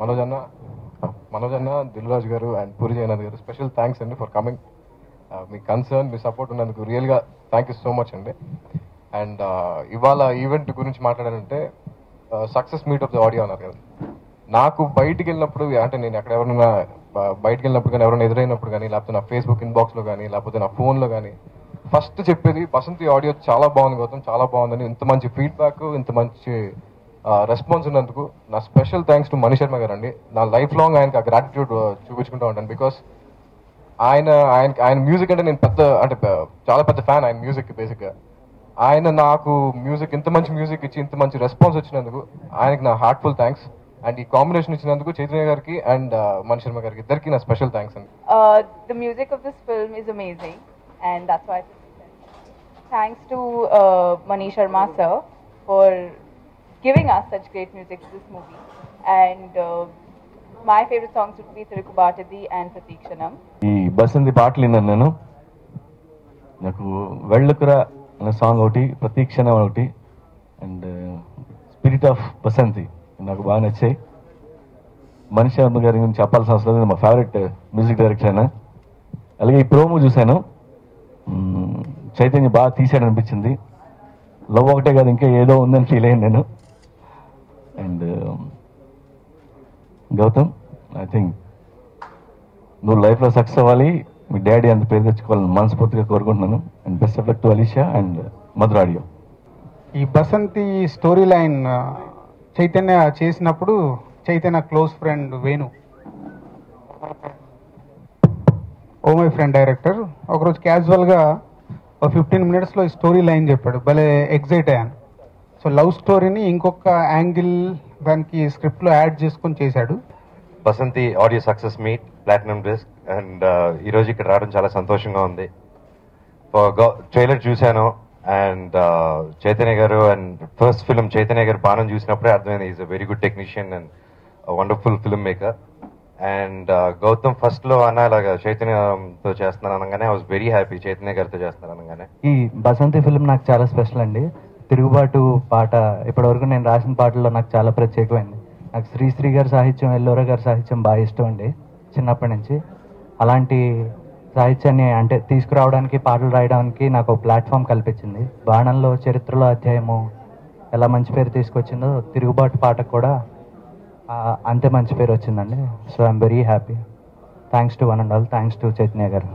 మనోజ్ అన్న మనోజ్ అన్న దిల్ రాజు గారు and Puri Jagannath garu special thanks అండి ఫర్ కమింగ్ మీ కన్సర్న్ మీ సపోర్ట్ ఉన్నందుకు రియల్గా థ్యాంక్ యూ సో మచ్ అండి. అండ్ ఇవాళ ఈవెంట్ గురించి మాట్లాడాలంటే success meet of the audio అన్నారు కదా. నాకు బయటికి వెళ్ళినప్పుడు అంటే నేను ఎక్కడ ఎవరైనా బయటికి వెళ్ళినప్పుడు కానీ ఎవరైనా ఎదురైనప్పుడు కానీ లేకపోతే నా ఫేస్బుక్ ఇన్బాక్స్లో కానీ లేకపోతే నా ఫోన్లో కానీ ఫస్ట్ చెప్పేది బసంతి ఆడియో చాలా బాగుంది గౌతమ్ చాలా బాగుందని ఇంత మంచి ఫీడ్బ్యాక్ ఇంత మంచి రెస్పాన్స్ ఉన్నందుకు నా special thanks to Mani Sharma garu అండి నా లైఫ్ లాంగ్ ఆయనకి ఆ గ్రాటిట్యూడ్ చూపించుకుంటూ ఉంటాను బికాస్ ఆయన ఆయన ఆయన మ్యూజిక్ అంటే నేను పెద్ద అంటే చాలా పెద్ద ఫ్యాన్ ఆయన మ్యూజిక్ బేసిక్గా ఆయన నాకు మ్యూజిక్ ఇంత మంచి మ్యూజిక్ ఇచ్చి ఇంత మంచి రెస్పాన్స్ వచ్చినందుకు ఆయనకి నా హార్ట్ఫుల్ థ్యాంక్స్ అండ్ ఈ కాంబినేషన్ ఇచ్చినందుకు చైతన్య గారికి అండ్ మణి శర్మ గారికి ఇద్దరికి నా స్పెషల్ థ్యాంక్స్ అండి. The music of this film film amazing and that's why thanks to Mani Sharma Thanks for giving us such great music to this movie. And uh, my favorite songs would be Tirukubatadi and Pratikshanam. ఈ బసంతి పాటలు విన్నాను నేను. నాకు వెళ్ళకురా అనే song ఒకటి ప్రతీక్షణ ఒకటి and spirit of Basanti నాకు బాగా నచ్చాయి. మనిషి అమ్మ గారి గురించి చెప్పాల్సిన అవసరం లేదు. మా ఫేవరెట్ మ్యూజిక్ డైరెక్టర్ అయినా. అలాగే ఈ ప్రోమో చూశాను. చైతన్య బాగా తీసాడు అనిపించింది లవ్ ఒకటే కాదు ఇంకా ఏదో ఉందని ఫీల్ అయ్యాను నేను అండ్ గౌతమ్ ఐ థింక్ నువ్వు లైఫ్లో సక్సెస్ అవ్వాలి. మీ డాడీ అంత పేరు తెచ్చుకోవాలని మనస్ఫూర్తిగా కోరుకుంటున్నాను. And best of luck to Alisha and Madhura audio ఈ Basanti story line uh, Chaitanya చేసినప్పుడు Chaitanya close friend Venu. Oh my friend director ఒకరోజు క్యాజువల్గా ఒక ఫిఫ్టీన్ మినిట్స్లో ఈ స్టోరీ లైన్ చెప్పాడు. భలే ఎగ్జైట్ అయ్యాను. సో లవ్ స్టోరీని ఇంకొక యాంగిల్ దానికి స్క్రిప్ట్లో యాడ్ చేసుకొని చేశాడు. Basanthi audio success meet platinum disc and ఈ రోజు ఇక్కడ రావడం చాలా సంతోషంగా ఉంది. ట్రైలర్ చూశాను అండ్ చైతన్య గారు అండ్ ఫస్ట్ ఫిల్మ్ చైతన్య గారు బాణం చూసినప్పుడే అర్థమైంది is a very good technician and wonderful film maker and Gautham ఫస్ట్లో అన్న ఇలాగా చైతన్యతో చేస్తున్నాను అనగానే I was very happy Chaitanya గారితో చేస్తున్నాను అనగానే ఈ బసంతి ఫిల్మ్ నాకు చాలా స్పెషల్ అండి. తిరుగుబాటు పాట ఇప్పటివరకు నేను రాసిన పాటల్లో నాకు చాలా ప్రత్యేకమైంది. నాకు శ్రీశ్రీ గారి సాహిత్యం ఎల్లోర గారి సాహిత్యం బాగా ఇష్టం అండి చిన్నప్పటి నుంచి. అలాంటి సాహిత్యాన్ని అంటే తీసుకురావడానికి పాటలు రాయడానికి నాకు ఒక ప్లాట్ఫామ్ కల్పించింది. బాణంలో చరిత్రలో అధ్యాయము ఎలా మంచి పేరు తీసుకొచ్చిందో తిరుగుబాటు పాటకు కూడా అంతే మంచి పేరు వచ్చిందండి. So I'm very happy thanks to one and all thanks to Chaitanya garu.